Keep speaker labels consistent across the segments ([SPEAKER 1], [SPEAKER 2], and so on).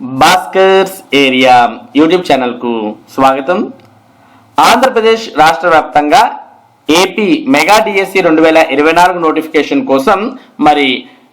[SPEAKER 1] Bhaskar's area YouTube ఛానల్కు స్వాగతం. ఆంధ్రప్రదేశ్ రాష్ట్ర వ్యాప్తంగా ఏపీ మెగా డిఎస్సి రెండు వేల ఇరవై నాలుగు నోటిఫికేషన్ కోసం మరి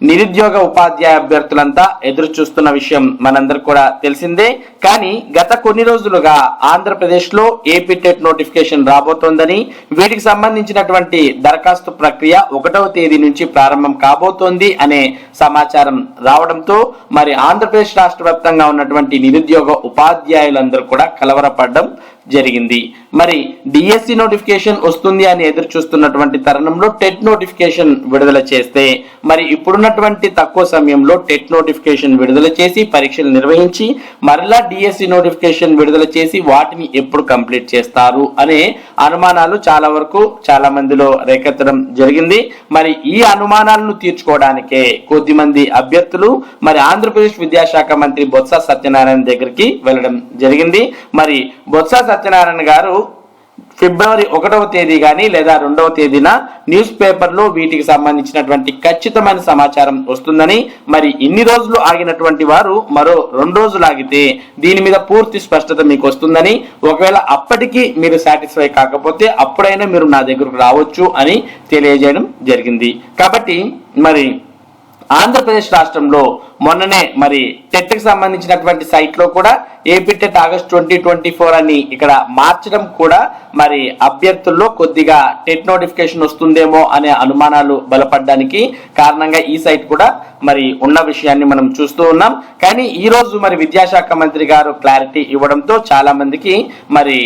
[SPEAKER 1] నిరుద్యోగ ఉపాధ్యాయ అభ్యర్థులంతా ఎదురు చూస్తున్న విషయం మనందరికి కూడా తెలిసిందే. కానీ గత కొన్ని రోజులుగా ఆంధ్రప్రదేశ్లో ఏపీ టెట్ నోటిఫికేషన్ రాబోతోందని వీటికి సంబంధించినటువంటి దరఖాస్తు ప్రక్రియ ఒకటవ తేదీ నుంచి ప్రారంభం కాబోతోంది అనే సమాచారం రావడంతో మరి ఆంధ్రప్రదేశ్ రాష్ట్ర వ్యాప్తంగా ఉన్నటువంటి నిరుద్యోగ ఉపాధ్యాయులందరూ కూడా కలవరపడడం జరిగింది. మరి డిఎస్సి నోటిఫికేషన్ వస్తుంది అని ఎదురు చూస్తున్నటువంటి తరుణంలో టెట్ నోటిఫికేషన్ విడుదల చేస్తే మరి ఇప్పుడున్నటువంటి తక్కువ సమయంలో టెట్ నోటిఫికేషన్ విడుదల చేసి పరీక్షలు నిర్వహించి మరలా డిఎస్సి నోటిఫికేషన్ విడుదల చేసి వాటిని ఎప్పుడు కంప్లీట్ చేస్తారు అనే అనుమానాలు చాలా వరకు చాలా మందిలో రేకెత్తడం జరిగింది. మరి ఈ అనుమానాలను తీర్చుకోవడానికే కొద్దిమంది అభ్యర్థులు మరి ఆంధ్రప్రదేశ్ విద్యాశాఖ మంత్రి బొత్స సత్యనారాయణ దగ్గరికి వెళ్ళడం జరిగింది. మరి బొత్స సత్యనారాయణ గారు ఫిబ్రవరి ఒకటవ తేదీ కానీ లేదా రెండవ తేదీన న్యూస్ పేపర్లో వీటికి సంబంధించినటువంటి ఖచ్చితమైన సమాచారం వస్తుందని మరి ఇన్ని రోజులు ఆగినటువంటి వారు మరో రెండు రోజులు ఆగితే దీని మీద పూర్తి స్పష్టత మీకు వస్తుందని ఒకవేళ అప్పటికి మీరు సాటిస్ఫై కాకపోతే అప్పుడైనా మీరు నా దగ్గరకు రావచ్చు అని తెలియజేయడం జరిగింది. కాబట్టి మరి ఆంధ్రప్రదేశ్ రాష్ట్రంలో మొన్ననే మరి టెట్కి సంబంధించినటువంటి సైట్లో కూడా AP TET August twenty twenty four అని ఇక్కడ మార్చడం కూడా మరి అభ్యర్థుల్లో కొద్దిగా టెట్ నోటిఫికేషన్ వస్తుందేమో అనే అనుమానాలు బలపడడానికి కారణంగా ఈ సైట్ కూడా మరి ఉన్న విషయాన్ని మనం చూస్తూ ఉన్నాం. కానీ ఈ రోజు మరి విద్యాశాఖ మంత్రి గారు క్లారిటీ ఇవ్వడంతో చాలా మందికి మరి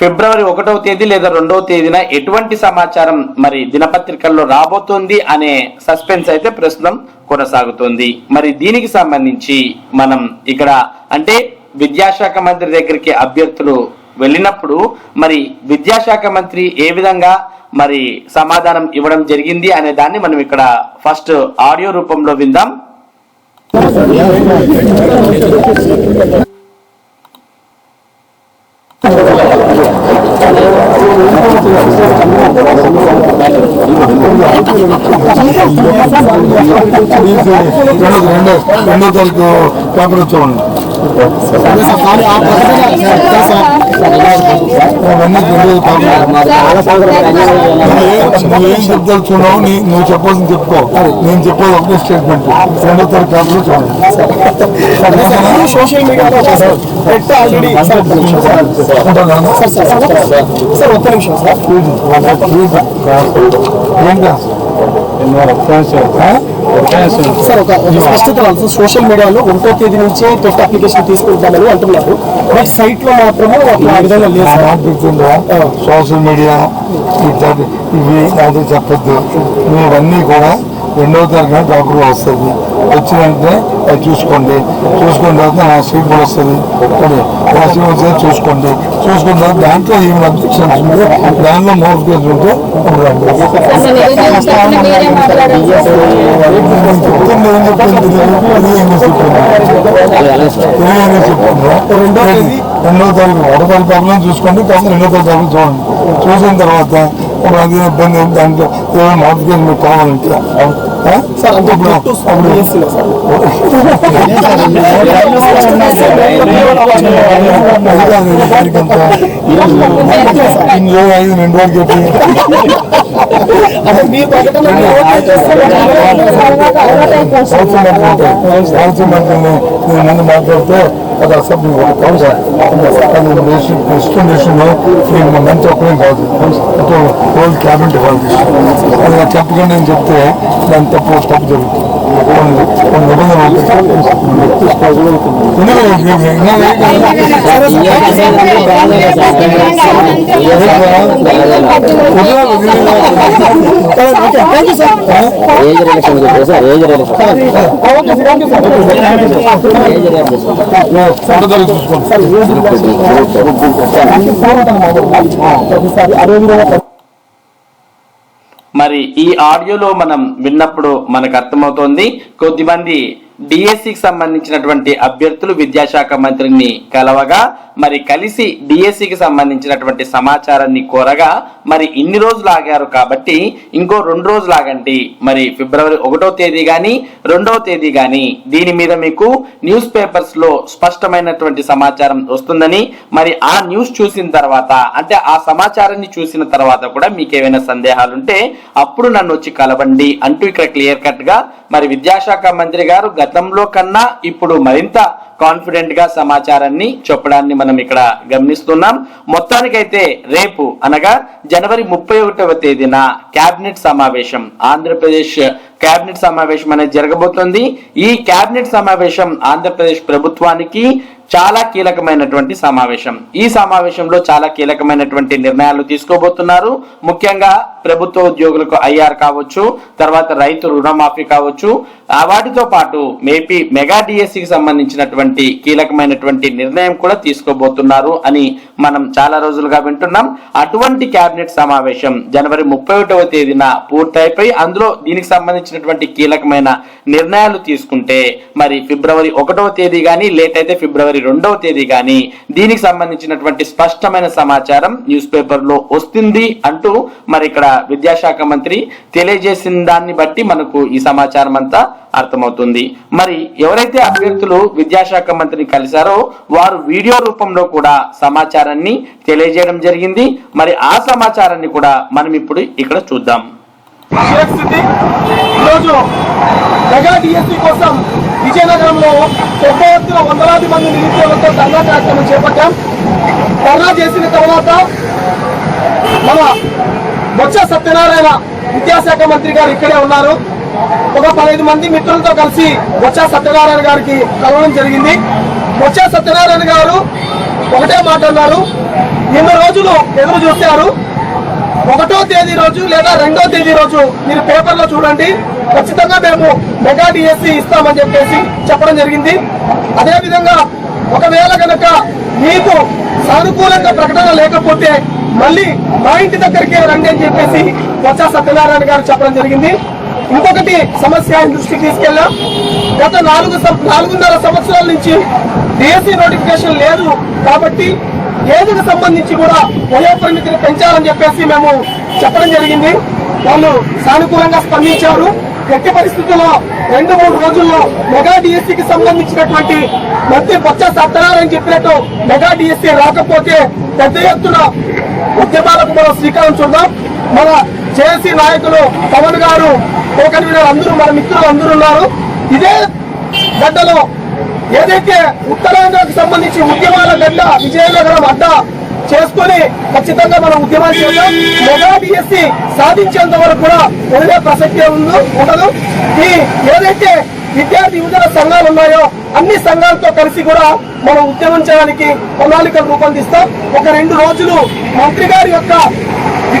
[SPEAKER 1] ఫిబ్రవరి ఒకటవ తేదీ లేదా రెండవ తేదీన ఎటువంటి సమాచారం మరి దినపత్రికల్లో రాబోతోంది అనే సస్పెన్స్ అయితే ప్రస్తుతం కొనసాగుతోంది. మరి దీనికి సంబంధించి మనం ఇక్కడ అంటే విద్యాశాఖ మంత్రి దగ్గరికి అభ్యర్థులు వెళ్ళినప్పుడు మరి విద్యాశాఖ మంత్రి ఏ విధంగా మరి సమాధానం ఇవ్వడం జరిగింది అనే దాన్ని మనం ఇక్కడ ఫస్ట్ ఆడియో రూపంలో విందాం.
[SPEAKER 2] రెండో రెండో తారీఖు పేపర్ పేపర్ నువ్వేం చెప్తాల్చున్నావు నువ్వు చెప్పాల్సింది చెప్పుకో నేను చెప్పేది ఒకటే స్టేట్మెంట్ రెండో తారీఖు పేపర్ వచ్చేవాడిని
[SPEAKER 3] సోషల్ మీడియాలో నెట్ సార్ ఒక్క నిమిషం సార్
[SPEAKER 2] ఏంటా
[SPEAKER 3] సార్ ఒక స్పష్టత సోషల్ మీడియాలో ఒకటో తేదీ నుంచే టెస్ట్ అప్లికేషన్ తీసుకుంటామని అంటున్నారు. బట్ సైట్లో మాత్రమే
[SPEAKER 2] సోషల్ మీడియా ఇవి అది చెప్పొద్దు. ఇవన్నీ కూడా రెండవ తారీఖున డాక్టర్ వస్తుంది. వచ్చిన వెంటనే అది చూసుకోండి. చూసుకున్న తర్వాత నా సీట్ కూడా వస్తుంది నా సీట్ వస్తుంది చూసుకోండి. చూసుకున్న తర్వాత దాంట్లో ఏమైనా అబ్జెక్షన్స్ ఉంటే దానిలో మోడిఫికేషన్ ఉంటే చెప్తుంది ఏం చెప్తుంది? ఏమో చెప్తుంది? రెండో తారీఖు ఒకటో తారీఖు పేపర్లో చూసుకోండి తర్వాత రెండో తారీఖు చూడండి. చూసిన తర్వాత అది ఇబ్బంది దాంట్లో ఏమైనా మీకు కావాలంటే ఆ? ఇందులో ఐదు రెండు వరకు చెప్పి సంవత్సరం అనుకుని నేను ముందు మాట్లాడితే అది అసెంబ్లీ ఎస్టిమేషన్ నేను మంచి ఒక్కడే కాదు అంటే హోల్ క్యాబినెట్ ఇవ్వాలి అది నాకు చెప్పకుండా నేను చెప్తే దాని తప్పు తప్పు జరుగుతుంది కొన్ని కొన్ని నిబంధనలు
[SPEAKER 3] thank you sir
[SPEAKER 4] age relation చెప్పేసి sir age relation
[SPEAKER 3] okay sir thank you sir
[SPEAKER 4] age relation
[SPEAKER 2] photo చూసుకోండి
[SPEAKER 3] ప్రతిసారి అదే విధంగా
[SPEAKER 1] మరి ఈ ఆడియోలో మనం విన్నప్పుడు మనకు అర్థమవుతోంది. కొద్దిమంది డిఎస్సికి సంబంధించినటువంటి అభ్యర్థులు విద్యాశాఖ మంత్రిని కలవగా మరి కలిసి డిఎస్సికి సంబంధించినటువంటి సమాచారాన్ని కోరగా మరి ఇన్ని రోజులు ఆగారు కాబట్టి ఇంకో రెండు రోజులు ఆగండి. మరి ఫిబ్రవరి ఒకటో తేదీ గాని రెండవ తేదీ గాని దీని మీద మీకు న్యూస్ పేపర్స్లో స్పష్టమైనటువంటి సమాచారం వస్తుందని మరి ఆ న్యూస్ చూసిన తర్వాత అంటే ఆ సమాచారాన్ని చూసిన తర్వాత కూడా మీకు ఏమైనా సందేహాలు ఉంటే అప్పుడు నన్ను వచ్చి కలవండి అంటూ ఇక్కడ క్లియర్ కట్గా మరి విద్యాశాఖ మంత్రి గారు గతంలో కన్నా ఇప్పుడు మరింత కాన్ఫిడెంట్గా సమాచారాన్ని చెప్పడాన్ని మనం ఇక్కడ గమనిస్తున్నాం. మొత్తానికైతే రేపు అనగా జనవరి ముప్పై ఒకటవ తేదీన కేబినెట్ సమావేశం ఆంధ్రప్రదేశ్ కేబినెట్ సమావేశం అనేది జరగబోతుంది. ఈ కేబినెట్ సమావేశం ఆంధ్రప్రదేశ్ ప్రభుత్వానికి చాలా కీలకమైనటువంటి సమావేశం. ఈ సమావేశంలో చాలా కీలకమైనటువంటి నిర్ణయాలు తీసుకోబోతున్నారు. ముఖ్యంగా ప్రభుత్వ ఉద్యోగులకు ఐఆర్ కావచ్చు తర్వాత రైతు రుణమాఫీ కావచ్చు వాటితో పాటు మేపీ మెగా డిఎస్సికి సంబంధించినటువంటి కీలకమైనటువంటి నిర్ణయం కూడా తీసుకోబోతున్నారు అని మనం చాలా రోజులుగా వింటున్నాం. అటువంటి కేబినెట్ సమావేశం జనవరి ముప్పై ఒకటవ తేదీన పూర్తయిపోయి అందులో దీనికి సంబంధించినటువంటి కీలకమైన నిర్ణయాలు తీసుకుంటే మరి ఫిబ్రవరి ఒకటవ తేదీ కానీ లేట్ అయితే ఫిబ్రవరి రెండవ తేదీ కానీ దీనికి సంబంధించినటువంటి స్పష్టమైన సమాచారం న్యూస్ పేపర్లో వస్తుంది అంటూ మరి ఇక్కడ విద్యాశాఖ మంత్రి తెలియజేసిన దాన్ని బట్టి మనకు ఈ సమాచారం అంతా అర్థమవుతుంది. మరి ఎవరైతే అభ్యర్థులు విద్యాశాఖ మంత్రిని కలిశారో వారు వీడియో రూపంలో కూడా సమాచారాన్ని తెలియజేయడం జరిగింది. మరి ఆ సమాచారాన్ని కూడా మనం ఇప్పుడు ఇక్కడ చూద్దాం.
[SPEAKER 3] ఈరోజు మెగా కోసం విజయనగరంలో పెద్ద ఎత్తున వందలాది మంది నిరుద్యోగులతో ధర్నా కార్యక్రమం చేపట్టాం. ధర్నా చేసిన తర్వాత మన బొత్స సత్యనారాయణ విద్యాశాఖ మంత్రి గారు ఇక్కడే ఉన్నారు. ఒక పదహైదు మంది మిత్రులతో కలిసి బొత్స సత్యనారాయణ గారికి కలవడం జరిగింది. బొత్స సత్యనారాయణ గారు ఒకటే మాట అన్నారు. ఎన్నో రోజులు ఎదురు చూశారు. ఒకటో తేదీ రోజు లేదా రెండో తేదీ రోజు మీరు పేపర్లో చూడండి. ఖచ్చితంగా మేము మెగా డిఎస్సి ఇస్తామని చెప్పేసి చెప్పడం జరిగింది. అదేవిధంగా ఒకవేళ కనుక మీకు సానుకూలంగా ప్రకటన లేకపోతే మళ్ళీ మా ఇంటి దగ్గరికి రండి అని చెప్పేసి వచ్చా సత్యనారాయణ గారు చెప్పడం జరిగింది. ఇంకొకటి సమస్య ఆయన దృష్టికి తీసుకెళ్ళాం. గత నాలుగు సం- నాలుగున్నర సంవత్సరాల నుంచి డిఎస్సీ నోటిఫికేషన్ లేదు కాబట్టి ఏజ్కి సంబంధించి కూడా వయో పరిమితిని పెంచాలని చెప్పేసి మేము చెప్పడం జరిగింది. వాళ్ళు సానుకూలంగా స్పందించారు. ఎట్టి పరిస్థితుల్లో రెండు మూడు రోజుల్లో మెగా డిఎస్సికి సంబంధించినటువంటి మంత్రి బొత్స సత్యనారాయణ చెప్పినట్టు మెగా డిఎస్సీ రాకపోతే పెద్ద ఎత్తున ఉద్యమాలకు మనం శ్రీకారం చూద్దాం. మన జేసీ నాయకులు పవన్ గారు కోకన్వీనర్ అందరూ మన మిత్రులు అందరూ ఉన్నారు. ఇదే గడ్డలో ఏదైతే ఉత్తరాంధ్రకు సంబంధించి ఉద్యమాల గడ్డ విజయనగరం అడ్డ చేసుకొని ఖచ్చితంగా మనం ఉద్యమాలు చేద్దాం. మెగా బిఎస్సి సాధించేంత వరకు కూడా వదిలే ప్రసక్తే ఉందో ఉండదు. ఈ ఏదైతే విద్యార్థి యువజన సంఘాలు ఉన్నాయో అన్ని సంఘాలతో కలిసి కూడా మనం ఉద్యమం చేయడానికి ప్రణాళికలు రూపొందిస్తాం. ఒక రెండు రోజులు మంత్రి గారి యొక్క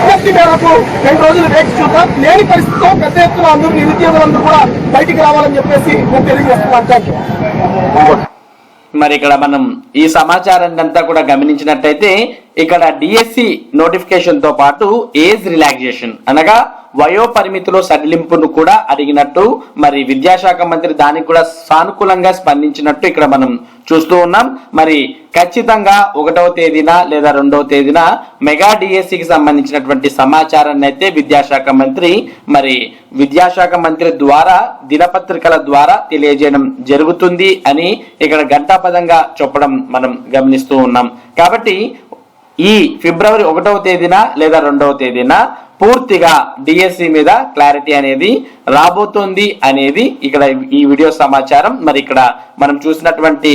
[SPEAKER 3] విజ్ఞప్తి మేరకు రెండు రోజులు వేచి చూద్దాం. లేని పరిస్థితిలో పెద్ద ఎత్తున అందరూ నిరుద్యోగులందరూ కూడా బయటికి రావాలని చెప్పేసి నేను తెలియజేస్తున్నాను. థ్యాంక్
[SPEAKER 1] మరి ఇక్కడ మనం ఈ సమాచారాన్ని అంతా కూడా గమనించినట్టయితే ఇక్కడ డిఎస్సి నోటిఫికేషన్తో పాటు ఏజ్ రిలాక్సేషన్ అనగా వయో పరిమితిలో సడలింపును కూడా అడిగినట్టు మరి విద్యాశాఖ మంత్రి దానికి కూడా సానుకూలంగా స్పందించినట్టు ఇక్కడ మనం చూస్తూ ఉన్నాం. మరి ఖచ్చితంగా ఒకటవ తేదీన లేదా రెండవ తేదీన మెగా డిఎస్సికి సంబంధించినటువంటి సమాచారాన్ని అయితే విద్యాశాఖ మంత్రి మరి విద్యాశాఖ మంత్రి ద్వారా దినపత్రికల ద్వారా తెలియజేయడం జరుగుతుంది అని ఇక్కడ గంటాపదంగా చెప్పడం మనం గమనిస్తూ ఉన్నాం. కాబట్టి ఈ ఫిబ్రవరి ఒకటవ తేదీన లేదా రెండవ తేదీన పూర్తిగా డిఎస్సి మీద క్లారిటీ అనేది రాబోతోంది అనేది ఇక్కడ ఈ వీడియో సమాచారం. మరి ఇక్కడ మనం చూసినటువంటి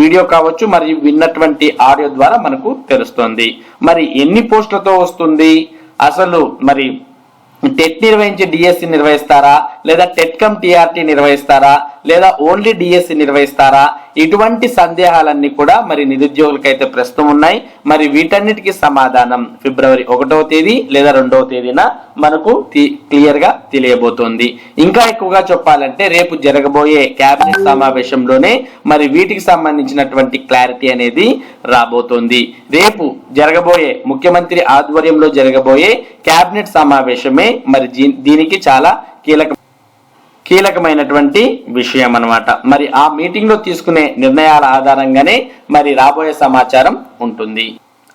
[SPEAKER 1] వీడియో కావచ్చు మరియు విన్నటువంటి ఆడియో ద్వారా మనకు తెలుస్తుంది. మరి ఎన్ని పోస్టులతో వస్తుంది? అసలు మరి టెట్ నిర్వహించి డిఎస్సి నిర్వహిస్తారా? లేదా టెట్కమ్ టిఆర్టీ నిర్వహిస్తారా? లేదా ఓన్లీ డిఎస్సి నిర్వహిస్తారా? ఇటువంటి సందేహాలన్నీ కూడా మరి నిరుద్యోగులకైతే ప్రస్తుతం ఉన్నాయి. మరి వీటన్నిటికీ సమాధానం ఫిబ్రవరి ఒకటవ తేదీ లేదా రెండవ తేదీన మనకు క్లియర్గా తెలియబోతోంది. ఇంకా ఎక్కువగా చెప్పాలంటే రేపు జరగబోయే కేబినెట్ సమావేశంలోనే మరి వీటికి సంబంధించినటువంటి క్లారిటీ అనేది రాబోతోంది. రేపు జరగబోయే ముఖ్యమంత్రి ఆధ్వర్యంలో జరగబోయే కేబినెట్ సమావేశమే మరి దీనికి చాలా కీలక కీలకమైనటువంటి విషయం అన్నమాట. మరి ఆ మీటింగ్లో తీసుకునే నిర్ణయాల ఆధారంగానే మరి రాబోయే సమాచారం ఉంటుంది.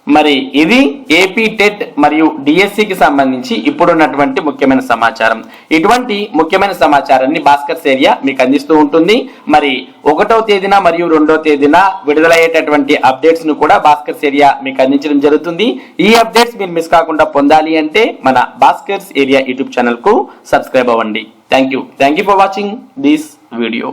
[SPEAKER 1] మరి ఇది ఏపీ టెట్ మరియు డిఎస్సికి సంబంధించి ఇప్పుడున్నటువంటి ముఖ్యమైన సమాచారం. ఇటువంటి ముఖ్యమైన సమాచారాన్ని భాస్కర్ ఏరియా మీకు అందిస్తూ ఉంటుంది. మరి ఒకటో తేదీన మరియు రెండో తేదీన విడుదలయ్యేటటువంటి అప్డేట్స్ను కూడా భాస్కర్ ఏరియా మీకు అందించడం జరుగుతుంది. ఈ అప్డేట్స్ మీరు మిస్ కాకుండా పొందాలి అంటే మన భాస్కర్స్ ఏరియా యూట్యూబ్ ఛానల్కు సబ్స్క్రైబ్ అవ్వండి. Thank you thank you for watching this video